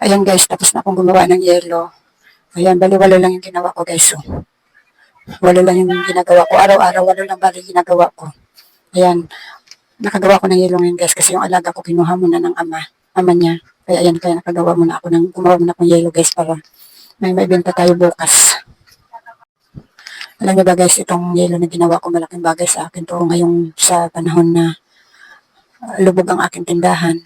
Ayan guys, tapos na akong gumawa ng yelo. Ayan, bali walo lang yung ginawa ko guys. Oh. Walo lang yung ginagawa ko. Araw-araw, walo lang bali ginagawa ko. Ayan, nakagawa ko ng yelo ngayon guys kasi yung alaga ko kinuha muna ng ama, ama niya. Kaya ayan, kaya nakagawa muna ako ng, gumawa muna akong yelo guys para may maibenta tayo bukas. Alam niyo ba guys, itong yelo na ginawa ko malaking bagay sa akin to ngayong sa panahon na lubog ang aking tindahan.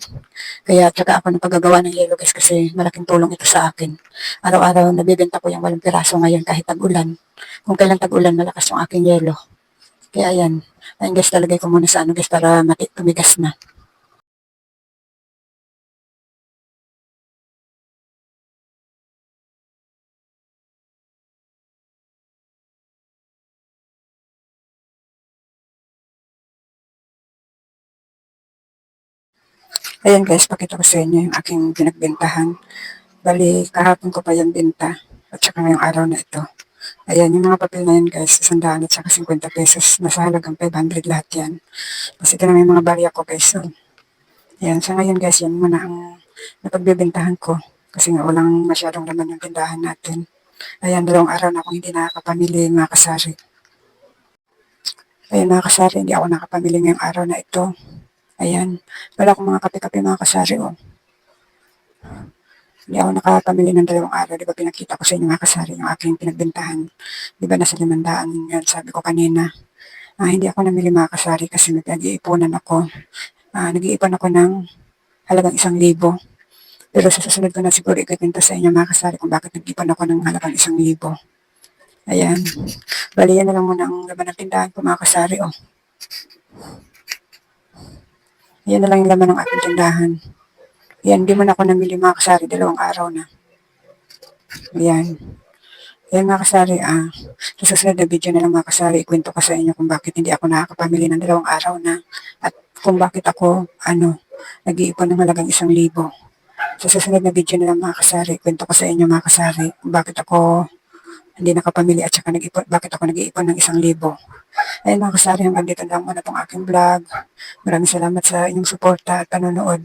Kaya tsaka ako ng paggagawa ng yelo guys kasi malaking tulong ito sa akin. Araw-araw nabibenta ko yung walang piraso ngayon kahit tag-ulan. Kung kailan tag-ulan malakas yung aking yelo. Kaya ayan, ayun guys talagay ko muna sa ano guys para mati tumigas na. Ayan guys, pakita ko sa inyo yung aking pinagbentahan. Bali, kahapon ko pa yung benta. At saka ngayong araw na ito. Ayan, yung mga papel na yan guys, isandaan at saka 50 pesos. Nasa halagang 500 lahat yan. Tapos ito na may mga barya ko guys. So, ayan, sa ngayon guys, yan muna ang napagbibentahan ko. Kasi nga walang masyadong laman yung tindahan natin. Ayan, dalawang araw na akong hindi nakakapamili mga kasari. Ayan mga kasari, hindi ako nakapamili ngayong araw na ito. Ayan. Wala akong mga kape-kape mga kasari, oh. Hindi ako nakapamili ng dalawang araw. Di ba pinakita ko sa inyo mga kasari yung aking pinagbentahan. Di ba nasa limandaan yan, sabi ko kanina. Ah, hindi ako namili mga kasari kasi nag-iipunan ako. Ah, nag-iipon ako ng halagang isang libo. Pero sa susunod ko na siguro ikikwento sa inyo mga kasari kung bakit nag-ipon ako ng halagang isang libo. Ayan. Bali, yan na lang muna ang laman ng tindahan ko mga kasari, oh. Yan na lang yung laman ng aking tindahan. Yan, di man ako namili mga kasari, dalawang araw na. Yan. Yan mga kasari, ah, sa susunod na video na lang mga kasari, ikwento ko sa inyo kung bakit hindi ako nakakapamili ng dalawang araw na at kung bakit ako, ano, nag-iipon ng halagang isang libo. Sa susunod na video na lang mga kasari, ikwento ko sa inyo mga kasari kung bakit ako hindi nakapamili at saka nag-ipon, bakit ako nag-iipon ng isang libo. Ayun mga kasari, hanggang dito lang muna itong aking vlog. Maraming salamat sa inyong suporta at panonood.